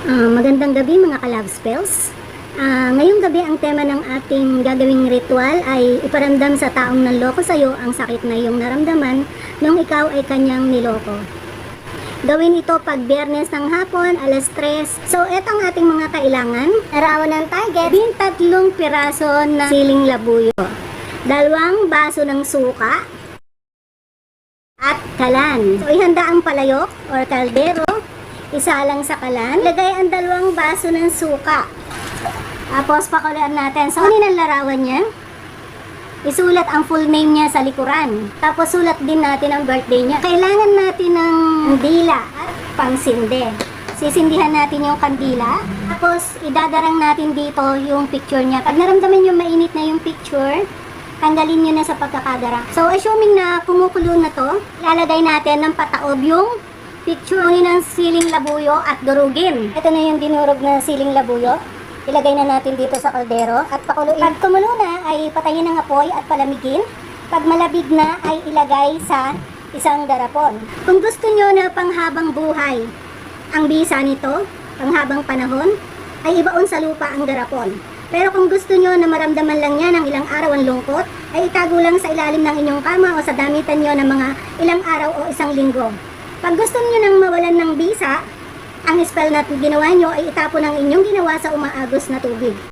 Ah, magandang gabi mga ka-love spells. Ah, ngayong gabi ang tema ng ating gagawing ritual ay iparamdam sa taong nanloko sa iyo ang sakit na iyong naramdaman nung ikaw ay kanyang niloko. Gawin ito pag biyernes ng hapon, alas 3. So, ito ang ating mga kailangan. Arawan ng target, bin tatlong piraso na siling labuyo. Dalawang baso ng suka, at kalan. So, ihanda ang palayok or kaldero. Isa lang sa kalan. Lagay ang dalawang baso ng suka. Tapos, pakulaan natin. So, ano ang larawan niya? Isulat ang full name niya sa likuran. Tapos, sulat din natin ang birthday niya. Kailangan natin ng kandila at pangsindi. Sisindihan natin yung kandila. Tapos, idadarang natin dito yung picture niya. Pag naramdaman yung mainit na yung picture, tanggalin nyo na sa pagkakadara. So, assuming na kumukulo na to, lalagay natin ng pataob yung picture Kunin ng siling labuyo at durugin. Ito na yung dinurog na siling labuyo. Ilagay na natin dito sa kaldero at pakuluin. Pag kumulo na, ay patayin ang apoy at palamigin. Pag malabig na, ay ilagay sa isang darapon. Kung gusto nyo na panghabang buhay ang bisa nito, panghabang panahon, ay ibaon sa lupa ang darapon. Pero kung gusto nyo na maramdaman lang yan ng ilang araw ang lungkot, ay itago lang sa ilalim ng inyong kama o sa damitan nyo ng mga ilang araw o isang linggo. Pag gusto nyo nang mawalan ng bisa, ang spell na ginawa nyo ay itapon ang inyong ginawa sa umaagos na tubig.